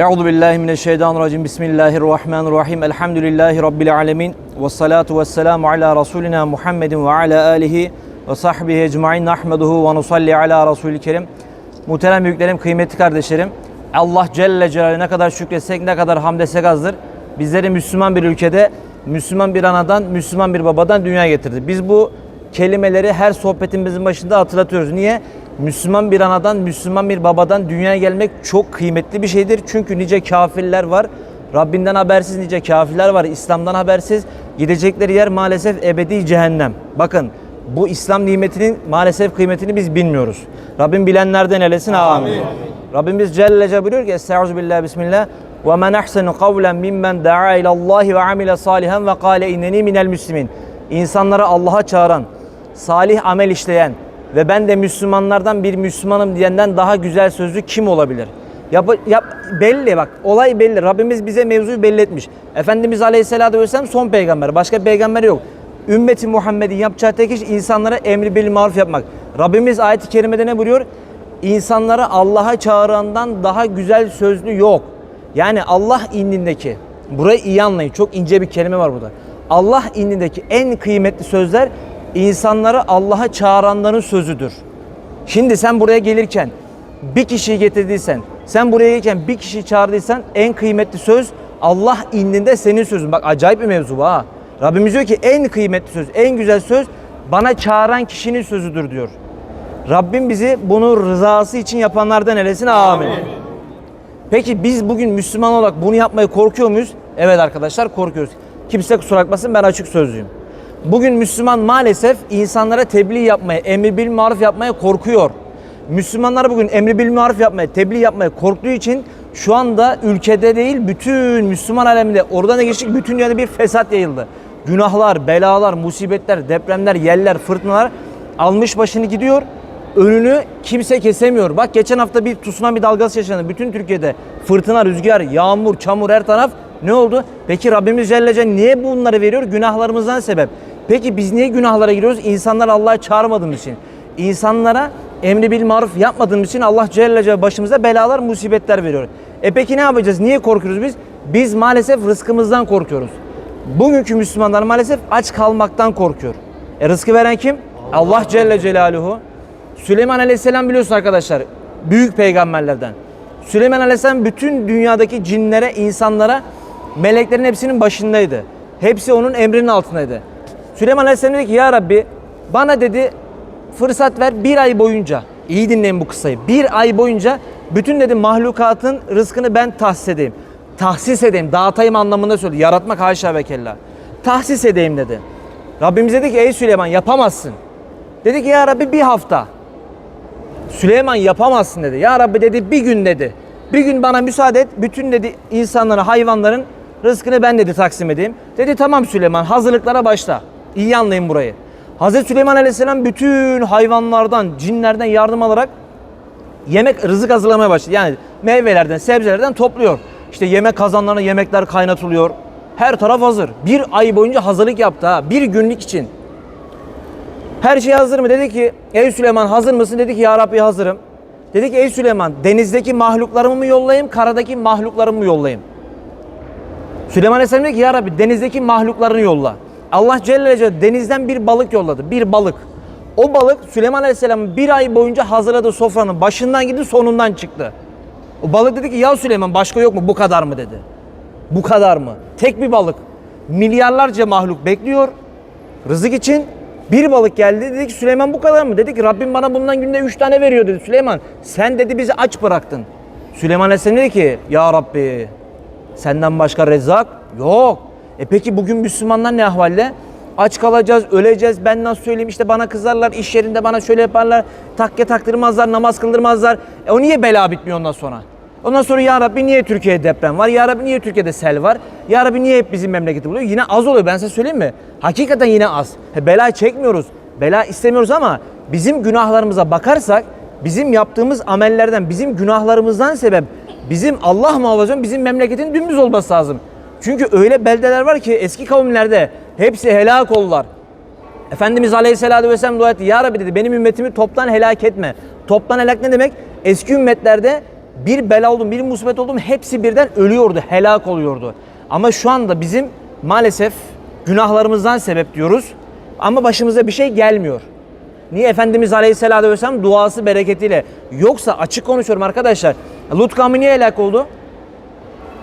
Euzu billahi mineşşeytanirracim. Bismillahirrahmanirrahim. Elhamdülillahi rabbil alamin. Ves salatu vesselamu ala rasulina Muhammedin ve ala alihi ve sahbihi ecmaîn. Nahmeduhu ve nusalli ala rasulil kerim. Muhterem büyüklerim, kıymetli kardeşlerim. Allah Celle Celaluhu ne kadar şükretsek, ne kadar hamd etsek azdır. Bizleri Müslüman bir ülkede, Müslüman bir anadan, Müslüman bir babadan dünyaya getirdi. Biz bu kelimeleri her sohbetimizin başında hatırlatıyoruz. Niye? Müslüman bir anadan, Müslüman bir babadan dünyaya gelmek çok kıymetli bir şeydir. Çünkü nice kafirler var. Rabbinden habersiz nice kafirler var. İslam'dan habersiz. Gidecekleri yer maalesef ebedi cehennem. Bakın bu İslam nimetinin maalesef kıymetini biz bilmiyoruz. Rabbim bilenlerden eylesin. Amin. Rabbimiz Celle Celle buyuruyor ki Estaizu billah bismillah ve men ahsenu kavlen mimmen da'a ilallahi ve amile salihan ve kâle inneni minel müslimin. İnsanları Allah'a çağıran, salih amel işleyen ve ben de Müslümanlardan bir Müslümanım diyenden daha güzel sözlü kim olabilir? Yap, yap, belli bak olay belli. Rabbimiz bize mevzuyu belli etmiş. Efendimiz Aleyhisselatü Vesselam son peygamber. Başka peygamber yok. Ümmeti Muhammed'in yapacağı tek iş insanlara emri bil maruf yapmak. Rabbimiz ayet-i kerimede ne buyuruyor? İnsanları Allah'a çağırandan daha güzel sözlü yok. Yani Allah indindeki, burayı iyi anlayın çok ince bir kelime var burada. Allah indindeki en kıymetli sözler insanları Allah'a çağıranların sözüdür. Şimdi sen buraya gelirken bir kişiyi getirdiysen, sen buraya gelirken bir kişiyi çağırdıysan en kıymetli söz Allah indinde senin sözün. Bak acayip bir mevzu bu ha. Rabbimiz diyor ki en kıymetli söz, en güzel söz bana çağıran kişinin sözüdür diyor. Rabbim bizi bunu rızası için yapanlardan eylesin. Amin. Peki biz bugün Müslüman olarak bunu yapmaya korkuyor muyuz? Evet arkadaşlar korkuyoruz. Kimse kusura bakmasın ben açık sözlüyüm. Bugün Müslüman maalesef insanlara tebliğ yapmaya, emri bil maruf yapmaya korkuyor. Müslümanlar bugün emri bil maruf yapmaya, tebliğ yapmaya korktuğu için şu anda ülkede değil bütün Müslüman aleminde oradan da geçtik bütün dünyada bir fesat yayıldı. Günahlar, belalar, musibetler, depremler, yeller, fırtınalar almış başını gidiyor. Önünü kimse kesemiyor. Bak geçen hafta bir tsunami dalgası yaşandı. Bütün Türkiye'de fırtına, rüzgar, yağmur, çamur her taraf ne oldu? Peki Rabbimiz Celle Celle niye bunları veriyor? Günahlarımızdan sebep. Peki biz niye günahlara giriyoruz? İnsanları Allah'a çağırmadığımız için. İnsanlara emri bil maruf yapmadığımız için Allah Celle Celle başımıza belalar, musibetler veriyor. E peki ne yapacağız? Niye korkuyoruz biz? Biz maalesef rızkımızdan korkuyoruz. Bugünkü Müslümanlar maalesef aç kalmaktan korkuyor. E rızkı veren kim? Allah Celle Celaluhu. Süleyman Aleyhisselam biliyorsun arkadaşlar. Büyük peygamberlerden. Süleyman Aleyhisselam bütün dünyadaki cinlere, insanlara meleklerin hepsinin başındaydı. Hepsi onun emrinin altındaydı. Süleyman Aleyhisselam dedi ki ya Rabbi bana dedi fırsat ver bir ay boyunca. İyi dinleyin bu kıssayı. Bir ay boyunca bütün dedi mahlukatın rızkını ben tahsis edeyim. Tahsis edeyim, dağıtayım anlamında söyledi. Yaratmak haşa ve kella. Tahsis edeyim dedi. Rabbimiz dedi ki ey Süleyman yapamazsın. Dedi ki ya Rabbi bir hafta. Süleyman yapamazsın dedi. Ya Rabbi dedi bir gün dedi. Bir gün bana müsaade et. Bütün dedi insanlara, hayvanların rızkını ben dedi taksim edeyim. Dedi tamam Süleyman hazırlıklara başla. İyi anlayın burayı. Hazreti Süleyman Aleyhisselam bütün hayvanlardan, cinlerden yardım alarak yemek, rızık hazırlamaya başladı. Yani meyvelerden, sebzelerden topluyor. İşte yemek kazanlarına yemekler kaynatılıyor. Her taraf hazır. Bir ay boyunca hazırlık yaptı ha. Bir günlük için. Her şey hazır mı? Dedi ki ey Süleyman hazır mısın? Dedi ki ya Rabbi hazırım. Dedi ki ey Süleyman denizdeki mahluklarımı mı yollayayım, karadaki mahluklarımı mı yollayayım? Süleyman Aleyhisselam dedi ki ya Rabbi denizdeki mahluklarını yolla. Allah Celle Celle denizden bir balık yolladı. Bir balık. O balık Süleyman Aleyhisselam'ın bir ay boyunca hazırladığı sofranın başından gitti sonundan çıktı. O balık dedi ki ya Süleyman başka yok mu? Bu kadar mı dedi. Bu kadar mı? Tek bir balık. Milyarlarca mahluk bekliyor. Rızık için bir balık geldi dedi ki Süleyman bu kadar mı? Dedi ki Rabbim bana bundan günde üç tane veriyor dedi. Süleyman sen dedi bizi aç bıraktın. Süleyman Aleyhisselam dedi ki ya Rabbi senden başka rezzak yok. E peki bugün Müslümanlar ne ahvalle? Aç kalacağız, öleceğiz. Ben nasıl söyleyeyim işte bana kızarlar, iş yerinde bana şöyle yaparlar. Takke taktırmazlar, namaz kıldırmazlar. E o niye bela bitmiyor ondan sonra? Ondan sonra ya Rabbi niye Türkiye'de deprem var? Ya Rabbi niye Türkiye'de sel var? Ya Rabbi niye hep bizim memleketi buluyor? Yine az oluyor ben size söyleyeyim mi? Hakikaten yine az. He, bela çekmiyoruz. Bela istemiyoruz ama bizim günahlarımıza bakarsak bizim yaptığımız amellerden, bizim günahlarımızdan sebep bizim Allah muhafaza bizim memleketin dümdüz olması lazım. Çünkü öyle beldeler var ki eski kavimlerde hepsi helak oldular. Efendimiz Aleyhisselatü Vesselam dua etti. Ya Rabbi dedi benim ümmetimi toptan helak etme. Toptan helak ne demek? Eski ümmetlerde bir bela oldu, bir musibet oldu mu hepsi birden ölüyordu, helak oluyordu. Ama şu anda bizim maalesef günahlarımızdan sebep diyoruz ama başımıza bir şey gelmiyor. Niye Efendimiz Aleyhisselatü Vesselam duası bereketiyle. Yoksa açık konuşuyorum arkadaşlar. Lut kavmi niye helak oldu?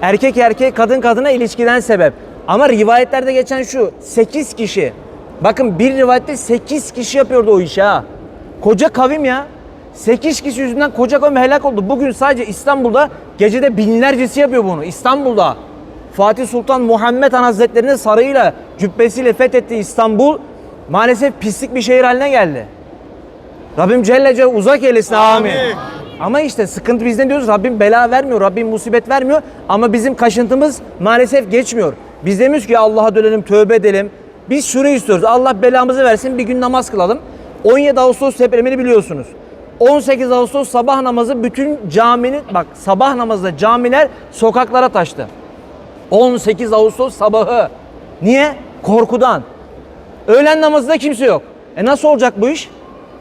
Erkek erkeğe kadın kadına ilişkiden sebep. Ama rivayetlerde geçen şu 8 kişi. Bakın bir rivayette 8 kişi yapıyordu o işi ha. Koca kavim ya. 8 kişi yüzünden koca kavim helak oldu. Bugün sadece İstanbul'da gecede binlercesi yapıyor bunu. İstanbul'da. Fatih Sultan Muhammed Han Hazretleri'nin sarayıyla, cübbesiyle fethettiği İstanbul maalesef pislik bir şehir haline geldi. Rabbim Celle Celle uzak eylesin amin. Ama işte sıkıntı bizden diyoruz Rabbim bela vermiyor, Rabbim musibet vermiyor ama bizim kaşıntımız maalesef geçmiyor. Biz demiyoruz ki Allah'a dönelim, tövbe edelim. Biz şunu istiyoruz. Allah belamızı versin bir gün namaz kılalım. 17 Ağustos depremini biliyorsunuz. 18 Ağustos sabah namazı bütün caminin bak sabah namazda camiler sokaklara taştı. 18 Ağustos sabahı. Niye? Korkudan. Öğlen namazında kimse yok. E nasıl olacak bu iş?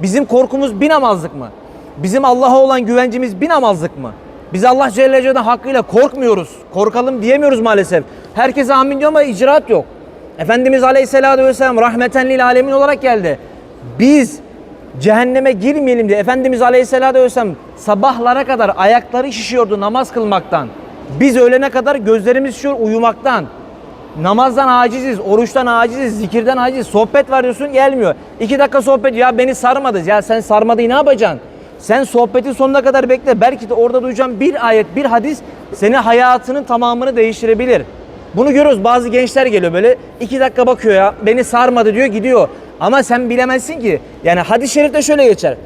Bizim korkumuz bir namazlık mı? Bizim Allah'a olan güvencimiz bir namazlık mı? Biz Allah Celle Celle'den hakkıyla korkmuyoruz. Korkalım diyemiyoruz maalesef. Herkes amin diyor ama icraat yok. Efendimiz Aleyhisselatü Vesselam rahmeten lil alemin olarak geldi. Biz cehenneme girmeyelim diye Efendimiz Aleyhisselatü Vesselam sabahlara kadar ayakları şişiyordu namaz kılmaktan. Biz öğlene kadar gözlerimiz şişiyor uyumaktan. Namazdan aciziz, oruçtan aciziz, zikirden aciziz. Sohbet var diyorsun gelmiyor. İki dakika sohbet ya beni sarmadı. Ya sen sarmadı ne yapacaksın? Sen sohbetin sonuna kadar bekle. Belki de orada duyacağın bir ayet, bir hadis seni hayatının tamamını değiştirebilir. Bunu görüyoruz. Bazı gençler geliyor böyle iki dakika bakıyor ya beni sarmadı diyor gidiyor. Ama sen bilemezsin ki. Yani hadis-i şerifte şöyle geçer.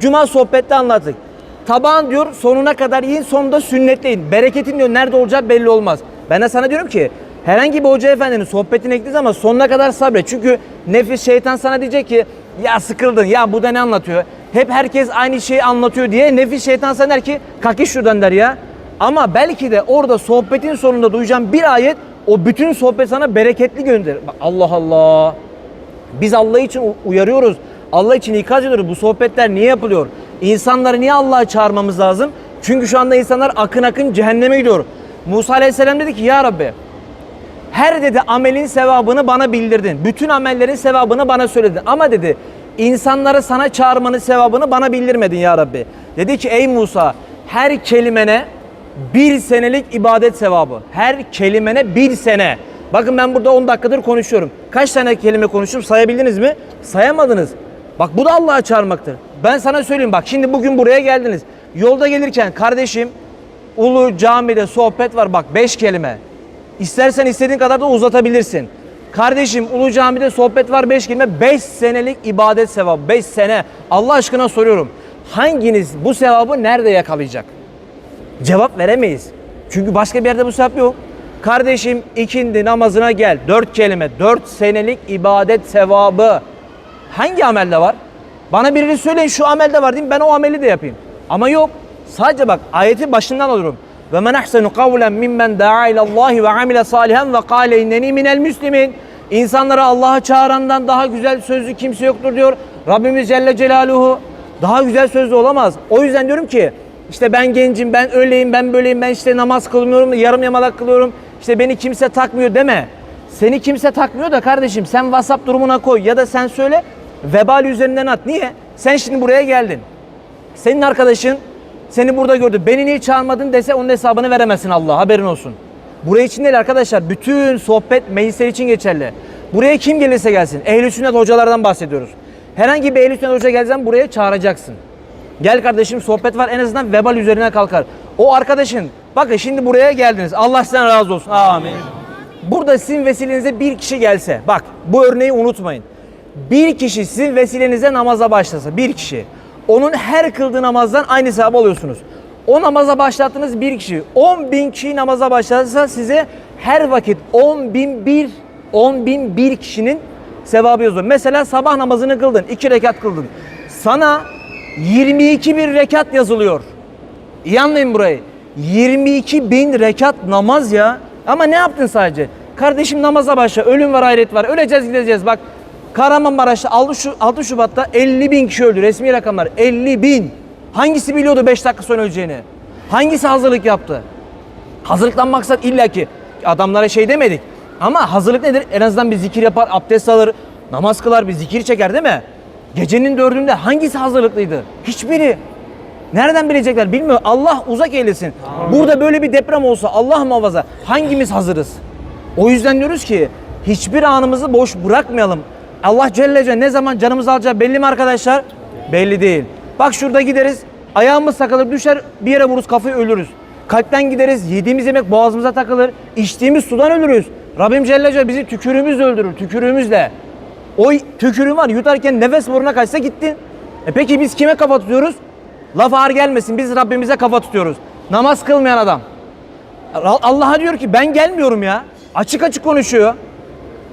Cuma sohbette anlattık. Tabağın diyor sonuna kadar yiyin sonunda sünnetleyin. Bereketin diyor nerede olacağı belli olmaz. Ben de sana diyorum ki herhangi bir hoca efendinin sohbetine gittiğiniz ama sonuna kadar sabret. Çünkü nefis şeytan sana diyecek ki ya sıkıldın ya bu da ne anlatıyor? Hep herkes aynı şeyi anlatıyor diye nefis şeytan sana der ki kalk şuradan der ya. Ama belki de orada sohbetin sonunda duyacağın bir ayet o bütün sohbet sana bereketli gönderir. Bak Allah Allah. Biz Allah için uyarıyoruz. Allah için ikaz ediyoruz. Bu sohbetler niye yapılıyor? İnsanları niye Allah'a çağırmamız lazım? Çünkü şu anda insanlar akın akın cehenneme gidiyor. Musa Aleyhisselam dedi ki ya Rabbi her dedi amelin sevabını bana bildirdin. Bütün amellerin sevabını bana söyledin. Ama dedi insanları sana çağırmanın sevabını bana bildirmedin ya Rabbi. Dedi ki ey Musa her kelimene bir senelik ibadet sevabı. Her kelimene bir sene. Bakın ben burada 10 dakikadır konuşuyorum. Kaç tane kelime konuştum sayabildiniz mi? Sayamadınız. Bak bu da Allah'a çağırmaktır. Ben sana söyleyeyim bak şimdi bugün buraya geldiniz. Yolda gelirken kardeşim Ulu camide sohbet var bak 5 kelime. İstersen istediğin kadar da uzatabilirsin. Kardeşim Ulu Cami'de sohbet var 5 kelime 5 senelik ibadet sevabı 5 sene. Allah aşkına soruyorum. Hanginiz bu sevabı nerede yakalayacak? Cevap veremeyiz. Çünkü başka bir yerde bu sevap yok. Kardeşim ikindi namazına gel. 4 kelime 4 senelik ibadet sevabı. Hangi amelde var? Bana birini söyleyin şu amelde var diyeyim ben o ameli de yapayım. Ama yok. Sadece bak ayeti başından alıyorum. Ve men ahsenu kavlen mimmen da'a ilallahi ve amile salihan ve kâle inneni minel müslimin. İnsanları Allah'a çağırandan daha güzel sözlü kimse yoktur diyor. Rabbimiz Celle Celaluhu. Daha güzel sözlü olamaz. O yüzden diyorum ki işte ben gencim, ben öyleyim, ben böyleyim, ben işte namaz kılmıyorum, yarım yamalak kılıyorum. İşte beni kimse takmıyor deme. Seni kimse takmıyor da kardeşim sen WhatsApp durumuna koy ya da sen söyle vebal üzerinden at. Niye? Sen şimdi buraya geldin. Senin arkadaşın seni burada gördü. Beni niye çağırmadın dese onun hesabını veremezsin Allah haberin olsun. Buraya için değil arkadaşlar. Bütün sohbet meclisler için geçerli. Buraya kim gelirse gelsin. Ehl-i sünnet hocalardan bahsediyoruz. Herhangi bir ehl-i sünnet hoca gelsen buraya çağıracaksın. Gel kardeşim sohbet var en azından vebal üzerine kalkar. O arkadaşın bakın şimdi buraya geldiniz. Allah sizden razı olsun. Amin. Burada sizin vesilenize bir kişi gelse. Bak bu örneği unutmayın. Bir kişi sizin vesilenize namaza başlasa. Bir kişi. Onun her kıldığı namazdan aynı sevap alıyorsunuz. O namaza başlattığınız bir kişi 10 bin kişiyi namaza başlatsa size her vakit 10 bin bir 10 bin bir kişinin sevabı yazıyor. Mesela sabah namazını kıldın. iki rekat kıldın. Sana 22 bin rekat yazılıyor. İyi anlayın burayı. 22 bin rekat namaz ya. Ama ne yaptın sadece? Kardeşim namaza başla. Ölüm var, hayret var. Öleceğiz gideceğiz. Bak Kahramanmaraş'ta 6, Şu- 6 Şubat'ta 50 bin kişi öldü. Resmi rakamlar 50 bin. Hangisi biliyordu 5 dakika sonra öleceğini? Hangisi hazırlık yaptı? Hazırlıktan maksat illa ki adamlara şey demedik. Ama hazırlık nedir? En azından bir zikir yapar, abdest alır, namaz kılar, bir zikir çeker değil mi? Gecenin dördünde hangisi hazırlıklıydı? Hiçbiri. Nereden bilecekler bilmiyor. Allah uzak eylesin. Burada böyle bir deprem olsa Allah muhafaza hangimiz hazırız? O yüzden diyoruz ki hiçbir anımızı boş bırakmayalım. Allah Celle Celle ne zaman canımızı alacağı belli mi arkadaşlar? Belli değil. Bak şurada gideriz ayağımız takılır düşer bir yere vururuz kafayı ölürüz. Kalpten gideriz yediğimiz yemek boğazımıza takılır. içtiğimiz sudan ölürüz. Rabbim Celle Celle bizi tükürüğümüzle öldürür tükürüğümüzle. O tükürüğün var yutarken nefes boruna kaçsa gittin. E peki biz kime kafa tutuyoruz? Laf ağır gelmesin biz Rabbimize kafa tutuyoruz. Namaz kılmayan adam. Allah'a diyor ki ben gelmiyorum ya. Açık açık konuşuyor.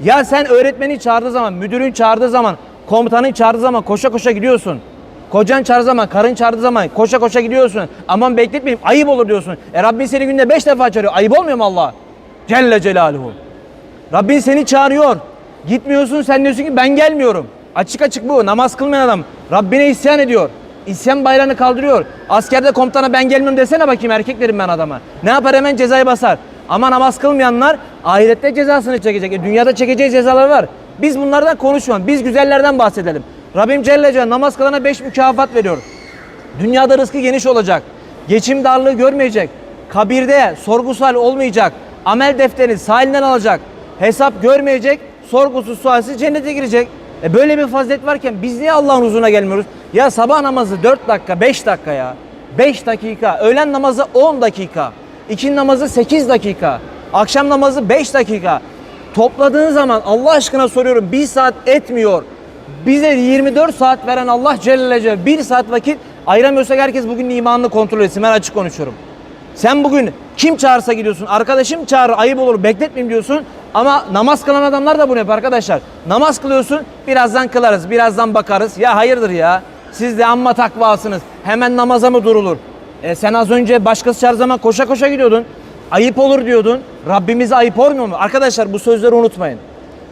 Ya sen öğretmeni çağırdığı zaman, müdürün çağırdığı zaman, komutanın çağırdığı zaman koşa koşa gidiyorsun. Kocan çağırdığı zaman, karın çağırdığı zaman koşa koşa gidiyorsun. Aman bekletmeyeyim ayıp olur diyorsun. E Rabbin seni günde beş defa çağırıyor. Ayıp olmuyor mu Allah? Celle Celaluhu. Rabbin seni çağırıyor. Gitmiyorsun sen diyorsun ki ben gelmiyorum. Açık açık bu. Namaz kılmayan adam Rabbine isyan ediyor. İsyan bayrağını kaldırıyor. Askerde komutana ben gelmiyorum desene bakayım erkeklerim ben adama. Ne yapar hemen cezayı basar. Ama namaz kılmayanlar ahirette cezasını çekecek. E, dünyada çekeceği cezalar var. Biz bunlardan konuşmayalım. Biz güzellerden bahsedelim. Rabbim Celle Celle namaz kılana beş mükafat veriyor. Dünyada rızkı geniş olacak. Geçim darlığı görmeyecek. Kabirde sorgusal olmayacak. Amel defterini sahilinden alacak. Hesap görmeyecek. Sorgusuz sualsiz cennete girecek. E böyle bir fazilet varken biz niye Allah'ın huzuruna gelmiyoruz? Ya sabah namazı 4 dakika, 5 dakika ya. 5 dakika. Öğlen namazı 10 dakika. İkin namazı 8 dakika. Akşam namazı 5 dakika. Topladığın zaman Allah aşkına soruyorum 1 saat etmiyor. Bize 24 saat veren Allah Celle Celle 1 saat vakit ayıramıyorsak herkes bugün imanını kontrol etsin. Ben açık konuşuyorum. Sen bugün kim çağırsa gidiyorsun. Arkadaşım çağırır ayıp olur bekletmeyeyim diyorsun. Ama namaz kılan adamlar da bunu yapıyor arkadaşlar. Namaz kılıyorsun birazdan kılarız birazdan bakarız. Ya hayırdır ya siz de amma takvasınız. Hemen namaza mı durulur? E sen az önce başkası çağır zaman koşa koşa gidiyordun. Ayıp olur diyordun. Rabbimize ayıp olmuyor mu? Arkadaşlar bu sözleri unutmayın.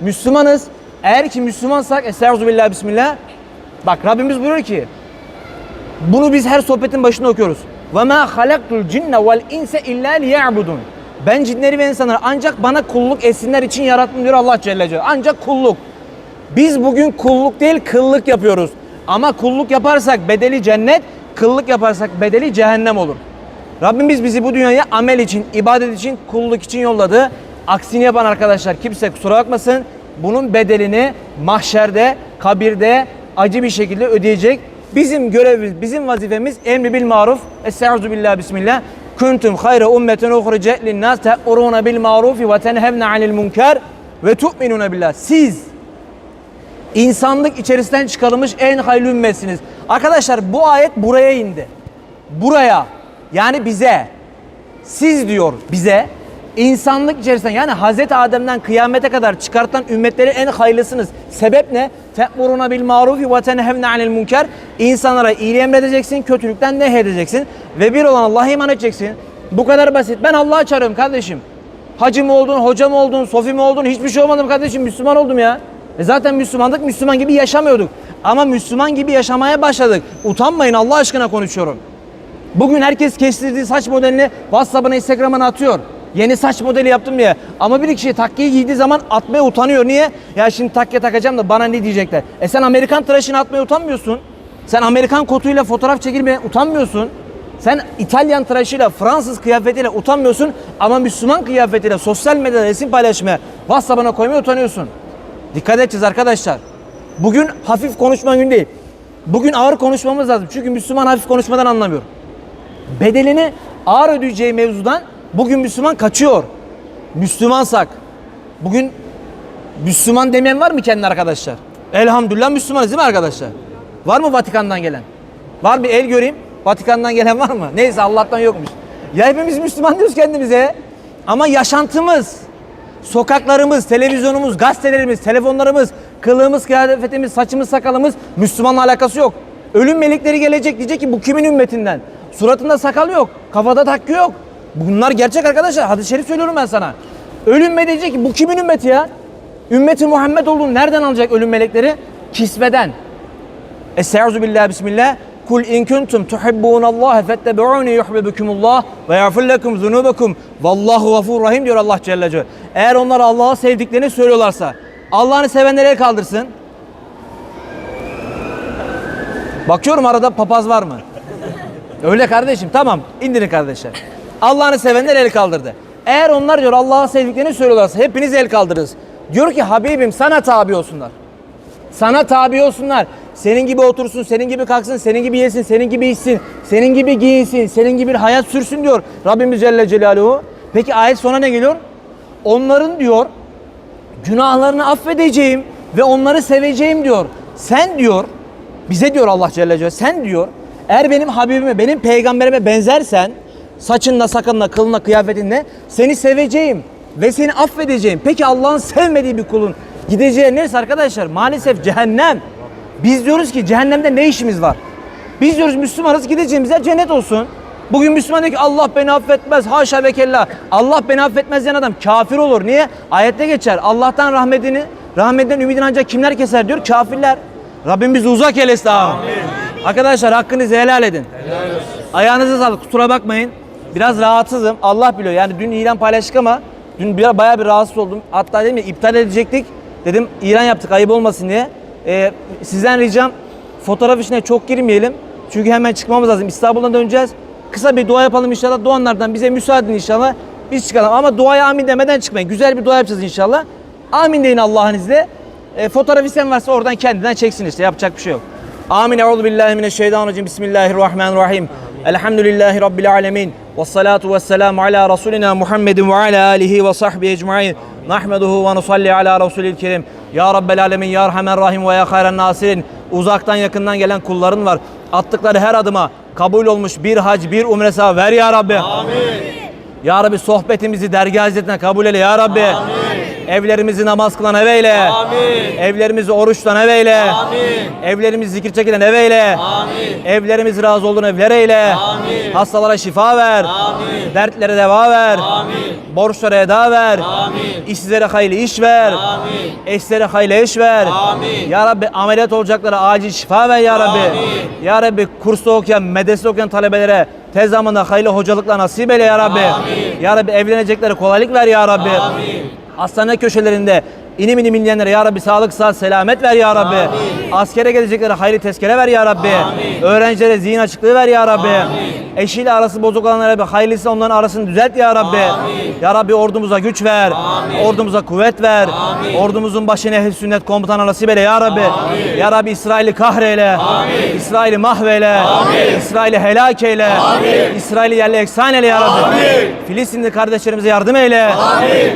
Müslümanız. Eğer ki Müslümansak Estağfirullah Bismillah. Bak Rabbimiz buyuruyor ki bunu biz her sohbetin başında okuyoruz. Ve ma halaktul cinne vel inse illa liya'budun. Ben cinleri ve insanları ancak bana kulluk etsinler için yarattım diyor Allah Celle Celaluhu. Ancak kulluk. Biz bugün kulluk değil kıllık yapıyoruz. Ama kulluk yaparsak bedeli cennet, kıllık yaparsak bedeli cehennem olur. Rabbimiz bizi bu dünyaya amel için, ibadet için, kulluk için yolladı. Aksini yapan arkadaşlar kimse kusura bakmasın. Bunun bedelini mahşerde, kabirde acı bir şekilde ödeyecek. Bizim görevimiz, bizim vazifemiz emri bil maruf. Estaizu billah bismillah. Kuntum hayra ummetin uhricet linnas te'muruna bil marufi ve tenhevne anil münker ve tu'minuna billah. Siz insanlık içerisinden çıkarılmış en hayırlı ümmetsiniz. Arkadaşlar bu ayet buraya indi. Buraya yani bize siz diyor bize insanlık içerisinden yani Hazreti Adem'den kıyamete kadar çıkartan ümmetleri en hayırlısınız. Sebep ne? Te'muruna bil marufi ve tenhevne anil münker. İnsanlara iyiliği emredeceksin, kötülükten nehyedeceksin ve bir olan Allah'a iman edeceksin. Bu kadar basit. Ben Allah'a çağırıyorum kardeşim. Hacı mı oldun, hoca mı oldun, sofi mi oldun hiçbir şey olmadım kardeşim. Müslüman oldum ya. E zaten Müslümandık, Müslüman gibi yaşamıyorduk. Ama Müslüman gibi yaşamaya başladık. Utanmayın Allah aşkına konuşuyorum. Bugün herkes kestirdiği saç modelini WhatsApp'ına, Instagram'ına atıyor. Yeni saç modeli yaptım diye. Ama bir kişi takkeyi giydiği zaman atmaya utanıyor. Niye? Ya şimdi takke takacağım da bana ne diyecekler? E sen Amerikan tıraşını atmaya utanmıyorsun. Sen Amerikan kotuyla fotoğraf çekilmeye utanmıyorsun. Sen İtalyan tıraşıyla, Fransız kıyafetiyle utanmıyorsun ama Müslüman kıyafetiyle sosyal medyada resim paylaşmaya, WhatsApp'ına koymaya utanıyorsun. Dikkat edeceğiz arkadaşlar. Bugün hafif konuşma gün değil. Bugün ağır konuşmamız lazım. Çünkü Müslüman hafif konuşmadan anlamıyor. Bedelini ağır ödeyeceği mevzudan bugün Müslüman kaçıyor. Müslümansak bugün Müslüman demeyen var mı kendi arkadaşlar? Elhamdülillah Müslümanız değil mi arkadaşlar? Var mı Vatikan'dan gelen? Var bir el göreyim. Vatikan'dan gelen var mı? Neyse Allah'tan yokmuş. Ya hepimiz Müslüman diyoruz kendimize. Ama yaşantımız, sokaklarımız, televizyonumuz, gazetelerimiz, telefonlarımız, kılığımız, kıyafetimiz, saçımız, sakalımız Müslümanla alakası yok. Ölüm melekleri gelecek diyecek ki bu kimin ümmetinden? Suratında sakal yok, kafada takı yok. Bunlar gerçek arkadaşlar. Hadis-i şerif söylüyorum ben sana. Ölüm melek diyecek ki bu kimin ümmeti ya? Ümmeti Muhammed olduğunu nereden alacak ölüm melekleri? Kisveden. Estaizu billah bismillah. Kul in kuntum tuhibbunallaha fettebi'uni yuhibbukumullah ve yaghfir lekum zunubakum. Vallahu gafurur rahim diyor Allah Celle Celaluhu. Eğer onlar Allah'ı sevdiklerini söylüyorlarsa Allah'ını sevenlere el kaldırsın. Bakıyorum arada papaz var mı? Öyle kardeşim tamam indirin kardeşler. Allah'ını sevenler el kaldırdı. Eğer onlar diyor Allah'ı sevdiklerini söylüyorlarsa hepiniz el kaldırırız. Diyor ki Habibim sana tabi olsunlar. Sana tabi olsunlar. Senin gibi otursun, senin gibi kalksın, senin gibi yesin, senin gibi içsin, senin gibi giyinsin, senin gibi bir hayat sürsün diyor Rabbimiz Celle Celaluhu. Peki ayet sonra ne geliyor? Onların diyor günahlarını affedeceğim ve onları seveceğim diyor. Sen diyor, bize diyor Allah Celle Celaluhu, sen diyor eğer benim Habibime, benim peygamberime benzersen saçınla, sakalınla, kılınla, kıyafetinle seni seveceğim ve seni affedeceğim. Peki Allah'ın sevmediği bir kulun gideceği neresi arkadaşlar? Maalesef cehennem. Biz diyoruz ki cehennemde ne işimiz var? Biz diyoruz Müslümanız gideceğimiz yer cennet olsun. Bugün Müslüman diyor ki Allah beni affetmez. Haşa ve kella. Allah beni affetmez diyen adam kafir olur. Niye? Ayette geçer. Allah'tan rahmetini, rahmetinden ümidini ancak kimler keser diyor? Kafirler. Rabbim bizi uzak eylesin. Amin. Arkadaşlar hakkınızı helal edin. Ayağınıza sağlık. Kusura bakmayın. Biraz rahatsızım. Allah biliyor. Yani dün ilan paylaştık ama dün bayağı bir rahatsız oldum. Hatta dedim ya iptal edecektik. Dedim ilan yaptık ayıp olmasın diye. Ee, sizden ricam fotoğraf işine çok girmeyelim. Çünkü hemen çıkmamız lazım. İstanbul'dan döneceğiz. Kısa bir dua yapalım inşallah. Doğanlardan bize müsaade inşallah. Biz çıkalım. Ama duaya amin demeden çıkmayın. Güzel bir dua yapacağız inşallah. Amin deyin Allah'ın izniyle. E, fotoğraf isteyen varsa oradan kendinden çeksin işte. Yapacak bir şey yok. Amin. Euzu billahi mineşşeytanirracim. Bismillahirrahmanirrahim. Elhamdülillahi rabbil alamin. Ves salatu vesselamu ala rasulina Muhammedin ve ala alihi ve sahbihi ecmaîn. Nahmeduhu ve nusalli ala rasulil kerim. Ya rabbel alemin ya erhamer rahim ve ya hayran nasirin. Uzaktan yakından gelen kulların var. Attıkları her adıma kabul olmuş bir hac, bir umre sevabı ver ya Rabbi. Ya Rabbi sohbetimizi dergah hizmetine kabul eyle ya Rabbi. Evlerimizi namaz kılan ev eyle. Evlerimizi oruçtan ev eyle. Evlerimizi zikir çekilen ev eyle. Evlerimizi razı olduğun evler eyle. Hastalara şifa ver. Dertlere deva ver. Borçlara eda ver. İşsizlere hayırlı iş ver. Eşlere hayırlı eş ver. Ya Rabbi ameliyat olacaklara acil şifa ver ya Rabbi. Ya Rabbi kursta okuyan, medresede okuyan talebelere tez zamanda hayırlı hocalıkla nasip eyle ya Rabbi. Ya Rabbi evlenecekleri kolaylık ver ya Rabbi. Hastane köşelerinde inim inim inleyenlere ya Rabbi sağlık, sıhhat, selamet ver ya Rabbi. Askere gelecekleri hayırlı tezkere ver ya Rabbi. Öğrencilere zihin açıklığı ver ya Rabbi. Eşiyle arası bozuk olanlara Rabbi hayırlısı onların arasını düzelt ya Rabbi. Ya Rabbi ordumuza güç ver. Ordumuza kuvvet ver. Ordumuzun başına ehl sünnet komutanı nasip eyle ya Rabbi. Ya Rabbi İsrail'i kahreyle. İsrail'i mahveyle. İsrail'i helak eyle. İsrail'i yerle eksan eyle ya Rabbi. Filistinli kardeşlerimize yardım eyle.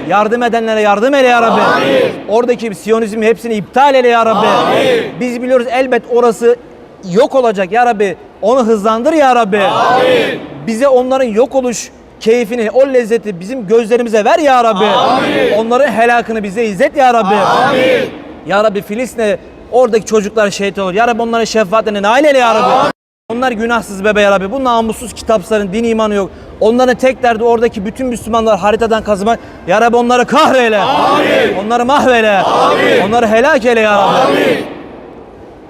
Yardım edenlere yardım eyle ya Rabbi. Oradaki Siyonizmi hepsini iptal eyle ya Rabbi. Biz biliyoruz elbet orası yok olacak ya Rabbi. Onu hızlandır ya Rabbi. Bize onların yok oluş keyfini, o lezzeti bizim gözlerimize ver ya Rabbi. Onların helakını bize izzet ya Rabbi. Ya Rabbi Filistin'e oradaki çocuklar şehit olur. Ya Rabbi onların şefaatine nail eyle ya Rabbi. Onlar günahsız bebe ya Rabbi. Bu namussuz kitapların din imanı yok. Onların tek derdi oradaki bütün Müslümanlar haritadan kazımak. Ya Rabbi onları kahreyle. Onları mahveyle. Onları helak eyle ya Rabbi.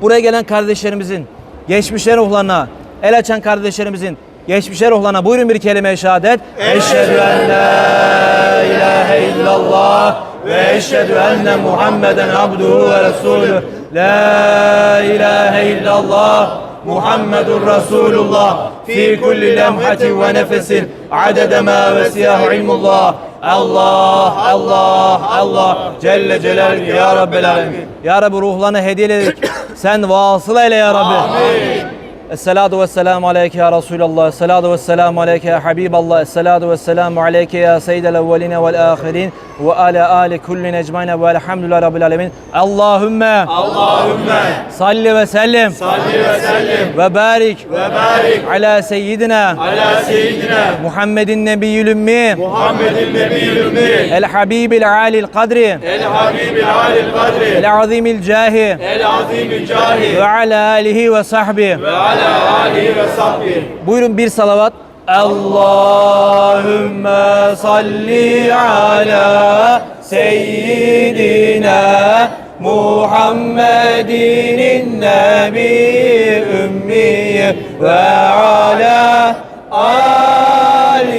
Buraya gelen kardeşlerimizin geçmişler ruhlarına, el açan kardeşlerimizin geçmişler ruhlarına buyurun bir kelime-i şehadet. Eşhedü en la ilahe illallah ve eşhedü enne Muhammeden abduhu ve resulü. La ilahe illallah Muhammedun Resulullah fi kulli lemhatin ve nefesin adede ma vesiyahu ilmullah. Allah, Allah, Allah Celle Celaluhu ya Rabbel Alemin. Ya Rabbi ruhlarına hediyeledik. Sen vasıl eyle ya Rabbi. Esselatu vesselamu aleyke ya Resulallah. Esselatu vesselamu aleyke ya Habiballah. Esselatu vesselamu aleyke ya Seyyidel evveline vel ahirin. Ve ala ali kullin ecmaine ve elhamdülillahi rabbil alemin. Allahümme. Allahümme Salli ve sellim. salli ve sellim Ve barik. ve barik Ala seyyidina. ala seyyidina Muhammedin nebiyyül ümmi. Muhammedin nebiyyül ümmi El habibil alil kadri. el habibil alil kadri El azimil cahi. el azimil cahi Ve ala alihi ve sahbihi. ve ala ala ali ve sahbi. Buyurun bir salavat. Allahümme salli ala seyyidina Muhammedinin nebi ümmi ve ala alihi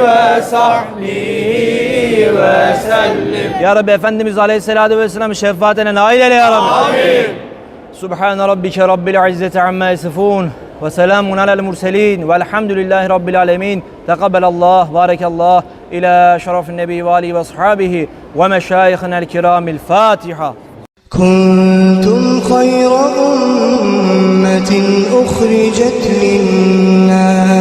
ve sahbihi ve sellim. Ya Rabbi Efendimiz Aleyhisselatü Vesselam şefaatine nail eyle ya Rabbi. Amin. سبحان ربك رب العزة عما يصفون وسلام على المرسلين والحمد لله رب العالمين. تقبل الله بارك الله إلى شرف النبي وآله وأصحابه ومشايخنا الكرام الفاتحة. كنتم خير أمة أخرجت للناس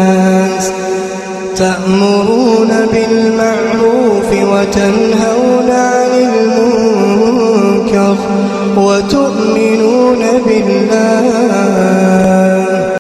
تأمرون بالمعروف وتنهون عن المنكر. وتؤمنون بالله.